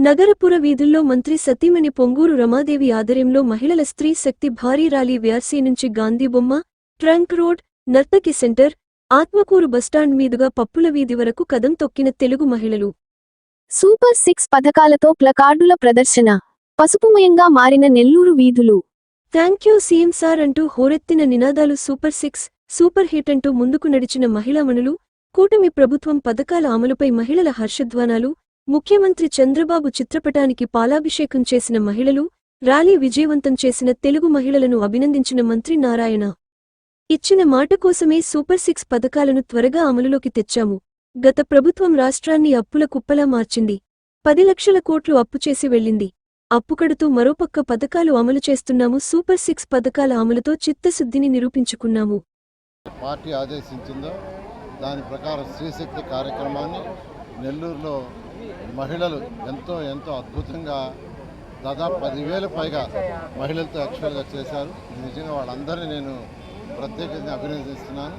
నగరపుర వీధుల్లో మంత్రి సతీమణి పొంగూరు రమాదేవి ఆధ్వర్యంలో మహిళల స్త్రీ శక్తి భారీ ర్యాలీ వ్యార్సీ నుంచి గాంధీ బొమ్మ trunk road Nartaki centre Atmakur bus stand మీదుగా పప్పుల వీధి వరకు కదం తొక్కిన తెలుగు మహిళలు. సూపర్ సిక్స్ పథకాలతో ప్లకార్డుల ప్రదర్శన. పసుపుమయంగా మారిన నెల్లూరు వీధులు. థ్యాంక్ యూ సీఎం సార్ అంటూ హోరెత్తిన నినాదాలు సూపర్ సిక్స్ సూపర్ హిట్ అంటూ ముందుకు నడిచిన మహిళామణులు కూటమి ప్రభుత్వం పథకాల అమలుపై మహిళల హర్షధ్వానాలు ముఖ్యమంత్రి చంద్రబాబు చిత్రపటానికి పాలాభిషేకం చేసిన మహిళలు ర్యాలీ విజయవంతం చేసిన తెలుగు మహిళలను అభినందించిన మంత్రి నారాయణ. ఇచ్చిన మాట కోసమే సూపర్ సిక్స్ పథకాలను త్వరగా అమలులోకి తెచ్చాము. గత ప్రభుత్వం రాష్ట్రాన్ని అప్పుల కుప్పలా మార్చింది. పది లక్షల కోట్లు అప్పు చేసి వెళ్ళింది. అప్పు కడుతూ మరోపక్క పథకాలు అమలు చేస్తున్నాము. సూపర్ సిక్స్ పథకాల అమలుతో చిత్తశుద్ధిని నిరూపించుకున్నాము. పార్టీ ఆదేశించిందో దాని ప్రకారం స్త్రీశక్తి కార్యక్రమాన్ని నెల్లూరులో మహిళలు ఎంతో ఎంతో అద్భుతంగా దాదాపు పదివేల పైగా మహిళలతో యాక్చువల్గా చేశారు. నిజంగా వాళ్ళందరినీ నేను ప్రత్యేకంగా అభినందిస్తున్నాను.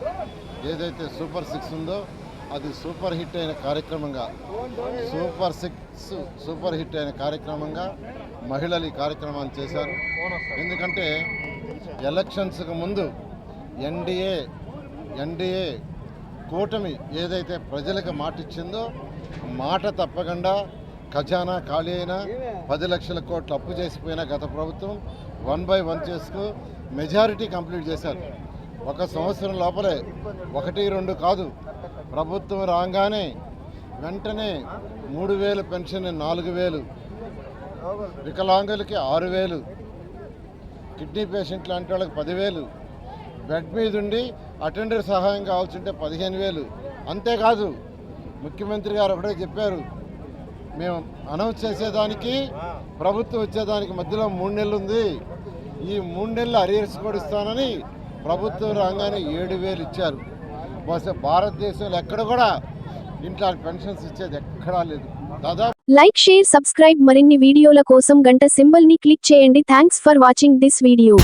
ఏదైతే సూపర్ సిక్స్ ఉందో అది సూపర్ హిట్ అయిన కార్యక్రమంగా సూపర్ సిక్స్ సూపర్ హిట్ అయిన కార్యక్రమంగా మహిళలు ఈ కార్యక్రమాన్ని చేశారు. ఎందుకంటే ఎలక్షన్స్కి ముందు ఎన్డీఏ ఎన్డీఏ కూటమి ఏదైతే ప్రజలకు మాటిచ్చిందో మాట తప్పకుండా ఖజానా ఖాళీ అయినా పది లక్షల కోట్లు అప్పు చేసిపోయిన గత ప్రభుత్వం వన్ బై వన్ చేసుకు మెజారిటీ కంప్లీట్ చేశారు. ఒక సంవత్సరం లోపలే ఒకటి రెండు కాదు. ప్రభుత్వం రాగానే వెంటనే మూడు వేలు పెన్షన్ నాలుగు వేలు. వికలాంగులకి ఆరు వేలు. కిడ్నీ పేషెంట్ లాంటి వాళ్ళకి పదివేలు బెడ్ మీద ఉండి అటెండర్ సహాయం కావాల్సి ఉంటే పదిహేను వేలు. అంతేకాదు ముఖ్యమంత్రి గారు ఒకటే చెప్పారు. మేము అనౌన్స్ చేసేదానికి ప్రభుత్వం వచ్చేదానికి మధ్యలో మూడు నెలలు ఉంది ఈ మూడు నెలలు అరియర్స్ కూడా ఇస్తానని ప్రభుత్వం రాగానే ఏడు వేలు ఇచ్చారు. బహుశా భారతదేశంలో ఎక్కడ కూడా ఇంట్లో పెన్షన్స్ ఇచ్చేది ఎక్కడా లేదు. దాదాపు లైక్ షేర్ సబ్స్క్రైబ్ మరిన్ని వీడియోల కోసం గంట సింబల్ని క్లిక్ చేయండి. Thanks for watching this video.